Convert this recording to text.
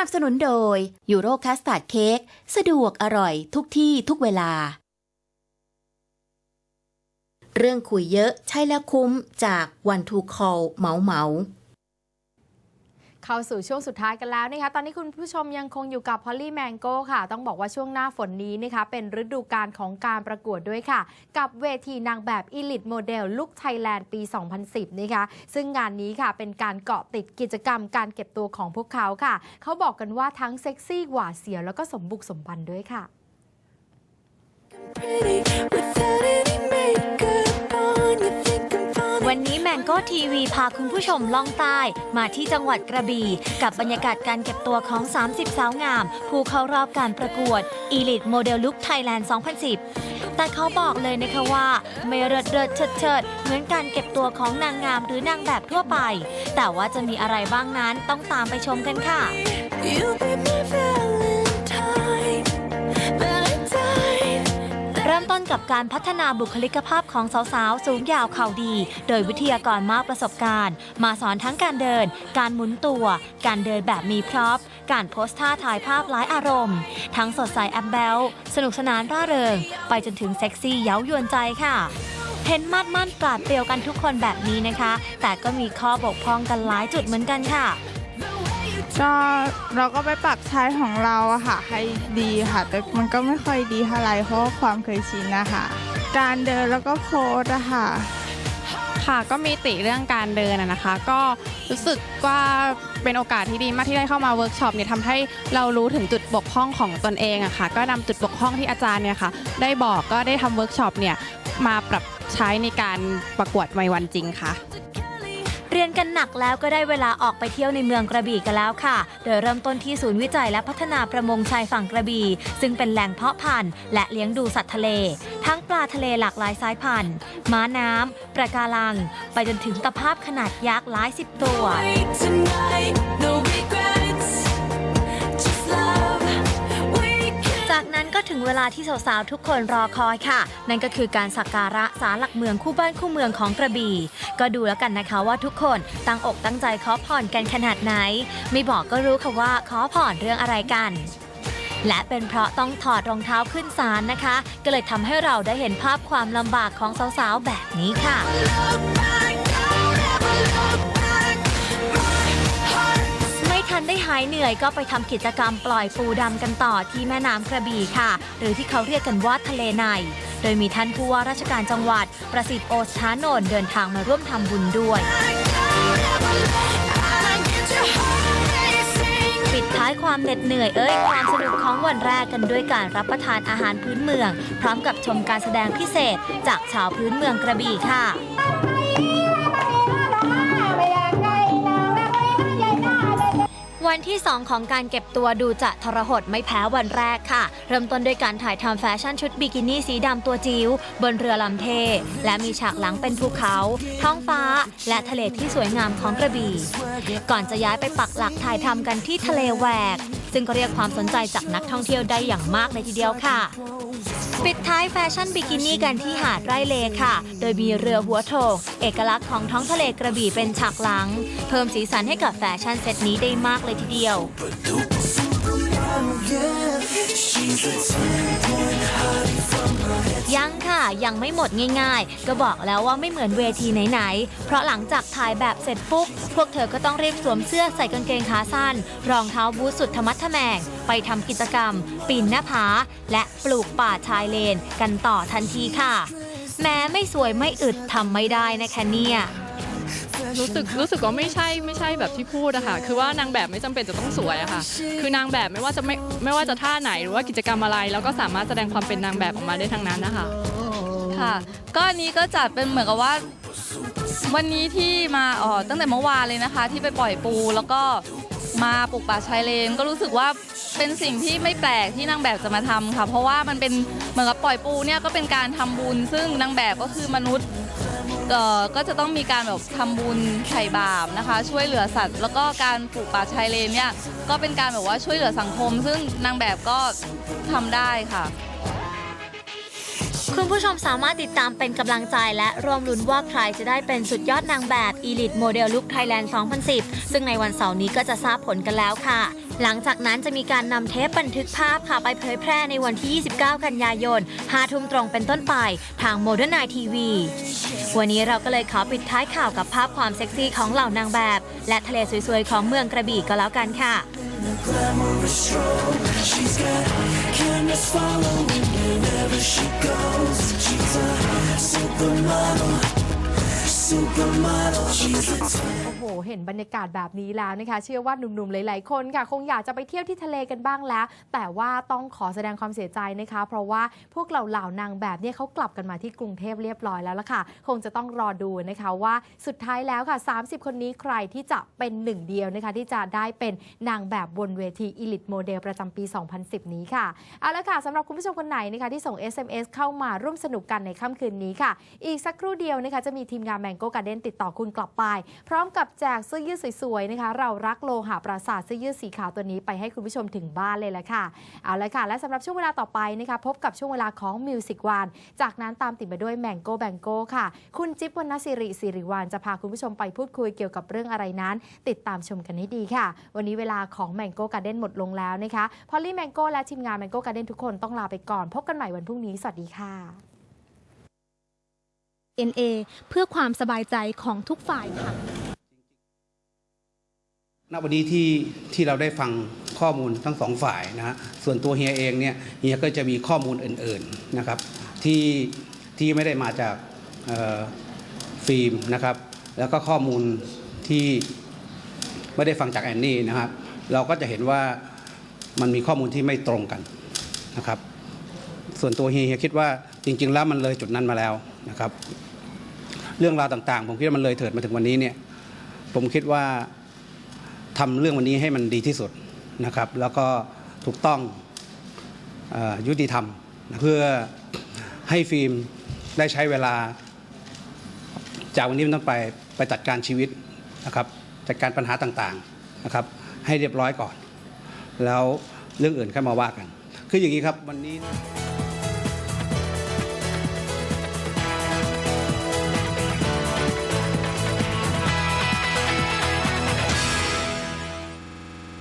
นับสนุนโดยยูโรคัสตาร์ดเค้กสะดวกอร่อยทุกที่ทุกเวลา เรื่องคุยเยอะใช่แล้วคุ้มจากวันทูคอลเมาเมา เข้าสู่ช่วงสุดท้ายกันแล้วนะคะตอนนี้คุณผู้ชมยังคงอยู่กับพอลลี่แมงโก้ค่ะ ต้องบอกว่าช่วงหน้าฝนนี้นะคะเป็นฤดูกาลของการประกวดด้วยค่ะ กับเวทีนางแบบ Elite Model ลุกไทยแลนด์ปี 2010 นะคะซึ่งงานนี้ค่ะเป็นการเกาะติดกิจกรรมการเก็บตัวของพวกเขาค่ะ เขาบอกกันว่าทั้งเซ็กซี่หวาดเสียวแล้วก็สมบุกสมบันด้วยค่ะ pretty without any มงโก้ทีวีพาคุณผู้ชมล่องใต้ มาที่จังหวัดกระบี่ กับบรรยากาศการเก็บตัวของ 30 สาวงาม ผู้เข้ารอบการประกวด Elite Model Look Thailand 2010 แต่เขาบอกเลยนะคะว่า ไม่เริดเริดเฉิดเฉิดเหมือนการเก็บตัวของนางงามหรือนางแบบทั่วไป แต่ว่าจะมีอะไรบ้างนั้นต้องตามไปชมกันค่ะ You be my valentine ริ่มต้นกับการพัฒนาบุคลิกภาพของสาวๆ สูงยาวเข่าดี โดยวิทยากรมากประสบการณ์ มาสอนทั้งการเดิน การหมุนตัว การเดินแบบมีพร็อพ การโพสท่าถ่ายภาพหลายอารมณ์ ทั้งสดใสแอบเบล สนุกสนานร่าเริง ไปจนถึงเซ็กซี่เย้ายวนใจค่ะเห็นมัดมั่นปราดเปรียวกันทุกคนแบบนี้นะคะ แต่ก็มีข้อบกพร่องกันหลายจุดเหมือนกันค่ะ ก็เราก็ไปปรับใช้ของเราอะค่ะให้ดีค่ะ แต่มันก็ไม่ค่อยดีเท่าไหร่เพราะว่าความเคยชินนะคะการเดินแล้วก็โพสอะค่ะ ค่ะก็มีติเรื่องการเดินอะนะคะ ก็รู้สึกว่าเป็นโอกาสที่ดีมากที่ได้เข้ามาเวิร์กช็อปเนี่ยทำให้เรารู้ถึงจุดบกพร่องของตนเองอะค่ะ ก็นำจุดบกพร่องที่อาจารย์เนี่ยค่ะ ได้บอกก็ได้ทำเวิร์กช็อปเนี่ยมาปรับใช้ในการประกวดในวันจริงค่ะ รียนกันหนักแล้วก็ได้เวลาออกไปเที่ยวในเมืองกระบี่กันแล้วค่ะ โดยเริ่มต้นที่ศูนย์วิจัยและพัฒนาประมงชายฝั่งกระบี่ ซึ่งเป็นแหล่งเพาะพันธุ์และเลี้ยงดูสัตว์ทะเล ทั้งปลาทะเลหลากหลายสายพันธุ์ ม้าน้ำประการัง ไปจนถึงตะภาพขนาดยักษ์หลายสิบตัว ถึงเวลาที่สาวๆทุกคนรอคอยค่ะ นั่นก็คือการสักการะศาลหลักเมืองคู่บ้านคู่เมืองของกระบี่ ก็ดูแล้วกันนะคะว่าทุกคนตั้งอกตั้งใจขอพรกันขนาดไหน ไม่บอกก็รู้ค่ะว่าขอพรเรื่องอะไรกันและเป็นเพราะต้องถอดรองเท้าขึ้นศาลนะคะ ก็เลยทำให้เราได้เห็นภาพความลำบากของสาวๆ แบบนี้ค่ะ นได้หายเหนื่อยก็ไปทำกิจกรรมปล่อยปูดำกันต่อที่แม่น้ำกระบี่ค่ะ หรือที่เขาเรียกกันว่าทะเลใน โดยมีท่านผู้ว่าราชการจังหวัด ประสิทธิ์โอสธานนท์เดินทางมาร่วมทำบุญด้วยปิดท้ายความเหน็ดเหนื่อยเอ้ยความสนุกของวันแรกกันด้วยการรับประทานอาหารพื้นเมือง พร้อมกับชมการแสดงพิเศษจากชาวพื้นเมืองกระบี่ค่ะ วันที่ 2 ของการเก็บตัวดูจะทรหดไม่แพ้วันแรกค่ะ เริ่มต้นด้วยการถ่ายทำแฟชั่นชุดบิกินี่สีดำตัวจิ๋วบนเรือลำเท และมีฉากหลังเป็นภูเขา ท้องฟ้า และทะเลที่สวยงามของกระบี่ ก่อนจะย้ายไปปักหลักถ่ายทำกันที่ทะเลแหวก ซึ่งก็เรียกความสนใจจากนักท่องเที่ยวได้อย่างมากเลยทีเดียวค่ะ ปิดท้ายแฟชั่นบิกินี่กันที่หาดไร่เลค่ะ โดยมีเรือหัวโถกเอกลักษณ์ของท้องทะเลกระบี่เป็นฉากหลัง เพิ่มสีสันให้กับแฟชั่นเซตนี้ได้มากเลยทีเดียว ยังค่ะยังไม่หมดง่ายๆ ก็บอกแล้วว่าไม่เหมือนเวทีไหนๆ เพราะหลังจากถ่ายแบบเสร็จปุ๊บ พวกเธอก็ต้องรีบสวมเสื้อใส่กางเกงขาสั้น รองเท้าบูทสุดธรรมัดทแมง ไปทำกิจกรรม ปีนหน้าผา และปลูกป่าชายเลน กันต่อทันทีค่ะ แม้ไม่สวยไม่อึดทำไม่ได้นะคะเนี่ย รู้สึกรู้สึกว่าไม่ใช่ไม่ใช่แบบที่พูดอะค่ะ คือว่านางแบบไม่จำเป็นจะต้องสวยอะค่ะ คือนางแบบไม่ว่าจะไม่ไม่ว่าจะท่าไหนหรือว่ากิจกรรมอะไร แล้วก็สามารถแสดงความเป็นนางแบบออกมาได้ทั้งนั้นนะคะ ค่ะ ก็อันนี้ก็จัดเป็นเหมือนกับว่า วันนี้ที่มาอ๋อตั้งแต่เมื่อวานเลยนะคะ ที่ไปปล่อยปูแล้วก็มาปลูกป่าชายเลนก็รู้สึกว่าเป็นสิ่งที่ไม่แปลกที่นางแบบจะมาทำค่ะ เพราะว่ามันเป็นเหมือนกับปล่อยปูเนี่ยก็เป็นการทำบุญ ซึ่งนางแบบก็คือมนุษย์ เอ่อก็จะต้องมีการแบบทำบุญไถ่บาปนะคะ ช่วยเหลือสัตว์ แล้วก็การปลูกป่าชายเลนเนี่ยก็เป็นการแบบว่าช่วยเหลือสังคม ซึ่งนางแบบก็ทำได้ค่ะ คุณผู้ชมสามารถติดตามเป็นกำลังใจและร่วมลุ้นว่าใครจะได้เป็นสุดยอดนางแบบ Elite Model Look Thailand 2010 ซึ่งในวันเสาร์นี้ก็จะทราบผลกันแล้วค่ะ หลังจากนั้นจะมีการนำเทปบันทึกภาพค่ะไปเผยแพร่ในวันที่ 29 กันยายน5ทุ่มตรงเป็นต้นไปทางโมเดิร์นไนทีวีวันนี้เราก็เลยขอปิดท้ายข่าวกับภาพความเซ็กซี่ของเหล่านางแบบ และทะเลสวยๆ ของเมืองกระบี่ก็แล้วกันค่ะ supermodel โอ้โห เห็นบรรยากาศแบบนี้แล้วนะคะ เชื่อว่าหนุ่มๆ หลายๆ คนค่ะ คงอยากจะไปเที่ยวที่ทะเลกันบ้างแล้ว แต่ว่าต้องขอแสดงความเสียใจนะคะ เพราะว่าพวกเหล่าๆนางแบบเนี่ยเขากลับกันมาที่กรุงเทพเรียบร้อยแล้วล่ะค่ะ คงจะต้องรอดูนะคะว่าสุดท้ายแล้วค่ะ 30 คนนี้ใครที่จะเป็นหนึ่งเดียวนะคะ ที่จะได้เป็นนางแบบบนเวที Elite Model ประจำปี 2010 นี้ค่ะ เอาละค่ะสำหรับคุณผู้ชมคนไหนนะคะที่ส่ง SMS เข้ามาร่วมสนุกกันในค่ำคืนนี้ค่ะ อีกสักครู่เดียวนะคะจะมีทีมงานแบง Mango Garden ติดต่อคุณกลับไป พร้อมกับแจกเสื้อยืดสวยๆนะคะ เรารักโลหะปราสาทเสื้อยืดสีขาวตัวนี้ไปให้คุณผู้ชมถึงบ้านเลยแหละค่ะ เอาละค่ะ และสำหรับช่วงเวลาต่อไปนะคะ พบกับช่วงเวลาของ Music One จากนั้นตามติดมาด้วย Mango Bango ค่ะ คุณจิ๊บวรรณศิริสิริวัลจะพาคุณผู้ชมไปพูดคุยเกี่ยวกับเรื่องอะไรนั้น ติดตามชมกันให้ดีค่ะ วันนี้เวลาของ Mango Garden หมดลงแล้วนะคะพอลลี่ Mango และทีมงาน Mango Garden ทุกคนต้องลาไปก่อน พบกันใหม่วันพรุ่งนี้สวัสดีค่ะ NA เพื่อความสบายใจของทุกฝ่ายค่ะณวันนี้ที่ที่เราได้ฟังข้อมูลทั้งสองฝ่ายนะฮะส่วนตัวเฮียเองเนี่ยเฮียก็จะมีข้อมูลอื่นๆนะครับที่ที่ไม่ได้มาจากฟิล์มนะครับ แล้วก็ข้อมูลที่ไม่ได้ฟังจากแอนนี่นะครับ เราก็จะเห็นว่ามันมีข้อมูลที่ไม่ตรงกันนะครับ ส่วนตัวเฮียเฮียคิดว่าจริง ๆ แล้วมันเลยจุดนั้นมาแล้วนะครับ เรื่องราวต่างๆ ผมคิดว่ามันเลยเถิดมาถึงวันนี้เนี่ยผมคิดว่าทำเรื่องวันนี้ให้มันดีที่สุดนะครับ แล้วก็ถูกต้องอยุติธรรม เพื่อให้ฟิล์มได้ใช้เวลา จากวันนี้เป็นต้นไปไปจัดการชีวิตนะครับ จัดการปัญหาต่างๆนะครับ ให้เรียบร้อยก่อน แล้วเรื่องอื่นค่อยมาว่ากัน คืออย่างนี้ครับวันนี้